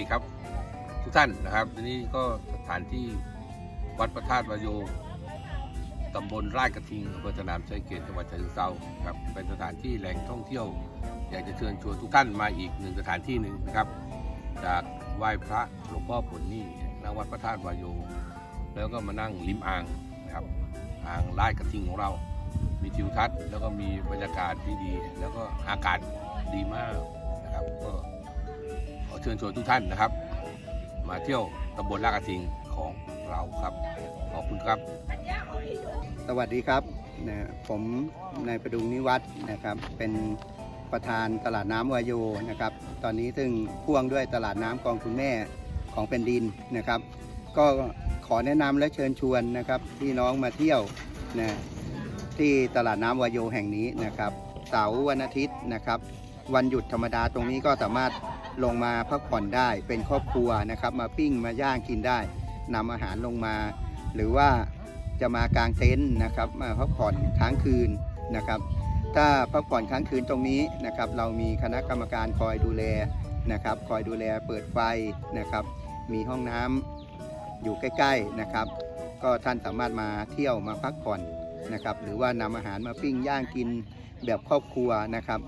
ดีครับ ทุกท่านนะครับที่นี้ก็สถานที่วัดพระธาตุวายโยตำบลราชกระทิงอำเภอสนามชัยเกตจังหวัดฉะเชิงเทราครับเป็นสถานที่แหล่งท่องเที่ยว อยากจะเชิญชวนทุกท่านมาอีกหนึ่งสถานที่หนึ่งนะครับ จากไหว้พระหลวงพ่อผลนี่ณวัดพระธาตุวายโย แล้วก็มานั่งริมอ่างนะครับอ่างราชกระทิงของเรา มีทิวทัศน์แล้วก็มีบรรยากาศที่ดี แล้วก็อากาศดีมากนะครับก็ ขอเชิญชวนทุกท่านนะครับ มาเที่ยวตำบลลากระทิงของเราครับ ขอบคุณครับ สวัสดีครับนะผมนายประดุงนิวัฒน์นะครับ เป็นประธานตลาดน้ำวายโยนะครับ ตอนนี้ซึ่งพ่วงด้วยตลาดน้ำกองคุณแม่ของเป็นดินนะครับ ก็ขอแนะนำและเชิญชวนนะครับพี่น้องมาเที่ยวนะที่ตลาดน้ำวายโยแห่งนี้นะครับเสาร์วันอาทิตย์นะครับ วันหยุดธรรมดาตรงนี้ก็สามารถ ลงมาพักผ่อนได้เป็นครอบครัวนะครับ มาปิ้งมาย่างกินได้นำอาหารลงมา หรือว่าจะมากางเต็นท์นะครับ มาพักผ่อนค้างคืนนะครับ ถ้าพักผ่อนค้างคืนตรงนี้นะครับ เรามีคณะกรรมการคอยดูแลนะครับ คอยดูแลเปิดไฟนะครับ มีห้องน้ำอยู่ใกล้ ๆนะครับ ก็ท่านสามารถมาเที่ยวมาพักผ่อนนะครับ หรือว่านำอาหารมาปิ้งย่างกินแบบครอบครัวนะครับ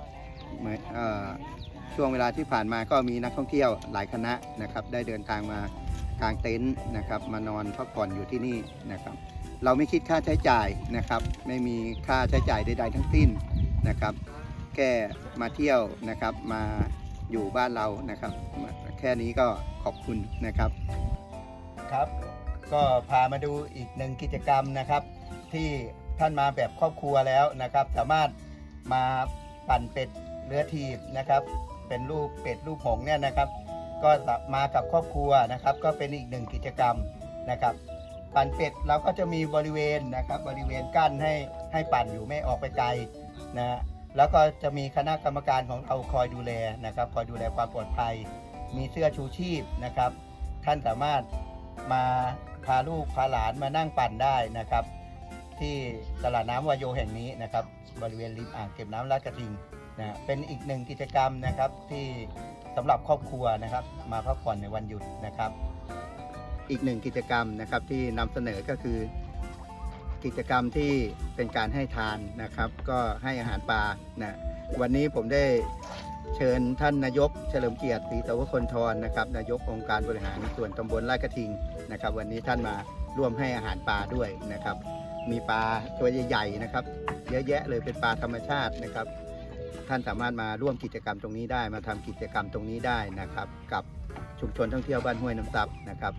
ช่วงเวลาที่ผ่านมาก็มีนักท่องเที่ยวหลายคณะนะครับได้เดินทางมากางเต็นท์นะครับมานอนพักผ่อนอยู่ที่นี่นะครับ เราไม่คิดค่าใช้จ่ายนะครับ ไม่มีค่าใช้จ่ายใดๆทั้งสิ้นนะครับ แค่มาเที่ยวนะครับมาอยู่บ้านเรานะครับ แค่นี้ก็ขอบคุณนะครับครับ ก็พามาดูอีกหนึ่งกิจกรรมนะครับ ที่ท่านมาแบบครอบครัวแล้วนะครับ สามารถมาปั่นเป็ดเรือทีบนะครับ เป็นรูปเป็ดรูปหงส์เนี่ยนะครับ ก็มากับครอบครัวนะครับ ก็เป็นอีกหนึ่งกิจกรรมนะครับปั่นเป็ดเราก็จะมีบริเวณนะครับบริเวณกั้นให้ให้ปั่นอยู่ไม่ออกไปไกลนะฮะแล้วก็จะมีคณะกรรมการของเราคอยดูแลนะครับ คอยดูแลความปลอดภัย มีเสื้อชูชีพนะครับ ท่านสามารถมาพาลูกพาหลานมานั่งปั่นได้นะครับ ที่ตลาดน้ำวายโยแห่งนี้นะครับ บริเวณริมอ่างเก็บน้ำลาดกระทิง นะเป็นอีกหนึ่งกิจกรรมนะครับที่สำหรับครอบครัวนะครับ มาพักผ่อนในวันหยุดนะครับ อีกหนึ่งกิจกรรมนะครับที่นำเสนอก็คือ กิจกรรมที่เป็นการให้ทานนะครับ ก็ให้อาหารปลานะวันนี้ผมได้เชิญท่านนายกเฉลิมเกียรติศรีสวคนทรนะครับ นายกองค์การบริหารส่วนตำบลลาดกระทิงนะครับ วันนี้ท่านมาร่วมให้อาหารปลาด้วยนะครับ มีปลาตัวใหญ่ๆนะครับ เยอะแยะเลยเป็นปลาธรรมชาตินะครับ ท่านสามารถมาร่วมกิจกรรมตรงนี้ได้ มาทำกิจกรรมตรงนี้ได้นะครับ กับชุมชนท่องเที่ยวบ้านห้วยน้ำซับนะครับ